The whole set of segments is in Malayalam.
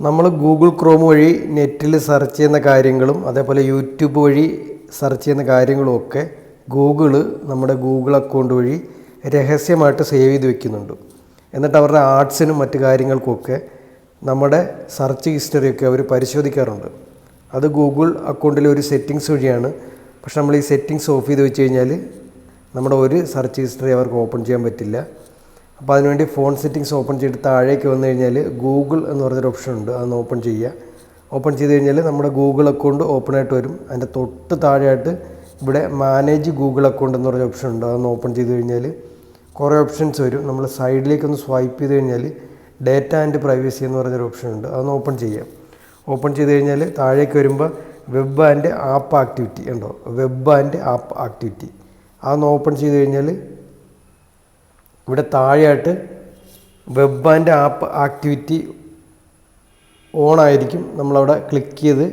നമ്മൾ ഗൂഗിൾ ക്രോം വഴി നെറ്റിൽ സെർച്ച് ചെയ്യുന്ന കാര്യങ്ങളും അതേപോലെ യൂട്യൂബ് വഴി സെർച്ച് ചെയ്യുന്ന കാര്യങ്ങളും ഒക്കെ ഗൂഗിൾ നമ്മുടെ ഗൂഗിൾ അക്കൗണ്ട് വഴി രഹസ്യമായിട്ട് സേവ് ചെയ്ത് വെക്കുന്നുണ്ട്. എന്നിട്ട് അവരുടെ ആർട്സിനും മറ്റു കാര്യങ്ങൾക്കുമൊക്കെ നമ്മുടെ സെർച്ച് ഹിസ്റ്ററിയൊക്കെ അവർ പരിശോധിക്കാറുണ്ട്. അത് ഗൂഗിൾ അക്കൗണ്ടിലെ ഒരു സെറ്റിങ്സ് വഴിയാണ്. പക്ഷെ നമ്മൾ ഈ സെറ്റിങ്സ് ഓഫ് ചെയ്ത് വെച്ച് കഴിഞ്ഞാൽ നമ്മുടെ ഒരു സെർച്ച് ഹിസ്റ്ററി അവർക്ക് ഓപ്പൺ ചെയ്യാൻ പറ്റില്ല. അപ്പോൾ അതിനുവേണ്ടി ഫോൺ സെറ്റിങ്സ് ഓപ്പൺ ചെയ്ത് താഴേക്ക് വന്നു കഴിഞ്ഞാൽ ഗൂഗിൾ എന്ന് പറഞ്ഞൊരു ഓപ്ഷൻ ഉണ്ട്. അതൊന്ന് ഓപ്പൺ ചെയ്യുക. ഓപ്പൺ ചെയ്ത് കഴിഞ്ഞാൽ നമ്മുടെ ഗൂഗിൾ അക്കൗണ്ട് ഓപ്പൺ ആയിട്ട് വരും. അതിന്റെ തൊട്ട് താഴെയായിട്ട് ഇവിടെ മാനേജ് ഗൂഗിൾ അക്കൗണ്ട് എന്ന് പറഞ്ഞ ഓപ്ഷൻ ഉണ്ട്. അതൊന്ന് ഓപ്പൺ ചെയ്ത് കഴിഞ്ഞാൽ കുറേ ഓപ്ഷൻസ് വരും. നമ്മൾ സൈഡിലേക്ക് ഒന്ന് സ്വൈപ്പ് ചെയ്ത് കഴിഞ്ഞാൽ ഡേറ്റ ആൻഡ് പ്രൈവസി എന്ന് പറഞ്ഞൊരു ഓപ്ഷൻ ഉണ്ട്. അതൊന്ന് ഓപ്പൺ ചെയ്യാം ഓപ്പൺ ചെയ്ത് കഴിഞ്ഞാൽ താഴേക്ക് വരുമ്പോൾ വെബ് ആൻഡ് ആപ്പ് ആക്ടിവിറ്റി ഉണ്ടോ? Web and app activity. അതൊന്ന് ഓപ്പൺ ചെയ്ത് കഴിഞ്ഞാൽ ഇവിടെ താഴെയായിട്ട് web and app activity on ആയിരിക്കും നമ്മളവിടെ ക്ലിക്ക് ചെയ്ത്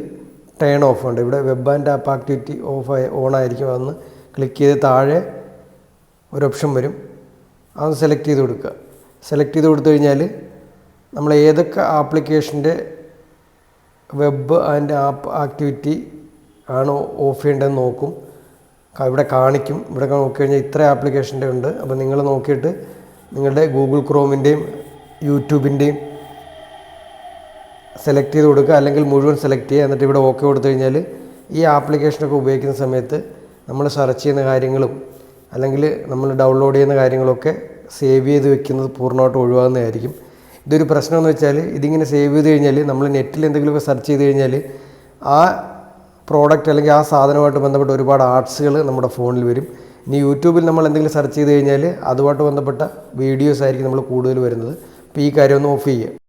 ടേൺ ഓഫ് ഉണ്ട്. ഇവിടെ web and app activity off on ആയിരിക്കും അതൊന്ന് ക്ലിക്ക് ചെയ്ത് താഴെ ഒരു ഓപ്ഷൻ വരും. അത് സെലക്ട് ചെയ്ത് കൊടുക്കുക. സെലക്ട് ചെയ്ത് കൊടുത്തു കഴിഞ്ഞാൽ നമ്മൾ ഏതൊക്കെ ആപ്ലിക്കേഷന്റെ വെബ് ആൻഡ് ആപ്പ് ആക്ടിവിറ്റി ആണോ ഓഫ് ചെയ്യേണ്ടതെന്ന് നോക്കും. ഇവിടെ കാണിക്കും. ഇവിടെ നോക്കിക്കഴിഞ്ഞാൽ ഇത്ര ആപ്ലിക്കേഷന്റെ ഉണ്ട്. അപ്പോൾ നിങ്ങൾ നോക്കിയിട്ട് നിങ്ങളുടെ ഗൂഗിൾ ക്രോമിന്റെയും യൂട്യൂബിന്റെയും സെലക്ട് ചെയ്ത് കൊടുക്കുക. അല്ലെങ്കിൽ മുഴുവൻ സെലക്ട് ചെയ്യുക. എന്നിട്ട് ഇവിടെ ഓക്കെ കൊടുത്തു കഴിഞ്ഞാൽ ഈ ആപ്ലിക്കേഷനൊക്കെ ഉപയോഗിക്കുന്ന സമയത്ത് നമ്മൾ സെർച്ച് ചെയ്യുന്ന കാര്യങ്ങളും അല്ലെങ്കിൽ നമ്മൾ ഡൗൺലോഡ് ചെയ്യുന്ന കാര്യങ്ങളൊക്കെ സേവ് ചെയ്ത് വെക്കുന്നത് പൂർണമായിട്ട് ഒഴിവാകുന്നതായിരിക്കും. ഇതൊരു പ്രശ്നമെന്ന് വെച്ചാൽ ഇതിങ്ങനെ സേവ് ചെയ്ത് കഴിഞ്ഞാൽ നമ്മൾ നെറ്റിൽ എന്തെങ്കിലുമൊക്കെ സെർച്ച് ചെയ്ത് കഴിഞ്ഞാൽ ആ പ്രോഡക്റ്റ് അല്ലെങ്കിൽ ആ സാധനവുമായിട്ട് ബന്ധപ്പെട്ട ഒരുപാട് ആർട്സുകൾ നമ്മുടെ ഫോണിൽ വരും. ഇനി യൂട്യൂബിൽ നമ്മൾ എന്തെങ്കിലും സെർച്ച് ചെയ്ത് കഴിഞ്ഞാൽ അതുമായിട്ട് ബന്ധപ്പെട്ട വീഡിയോസ് ആയിരിക്കും നമ്മൾ കൂടുതൽ വരുന്നത്. അപ്പോൾ ഈ കാര്യം ഒന്ന് ഓഫ് ചെയ്യുക.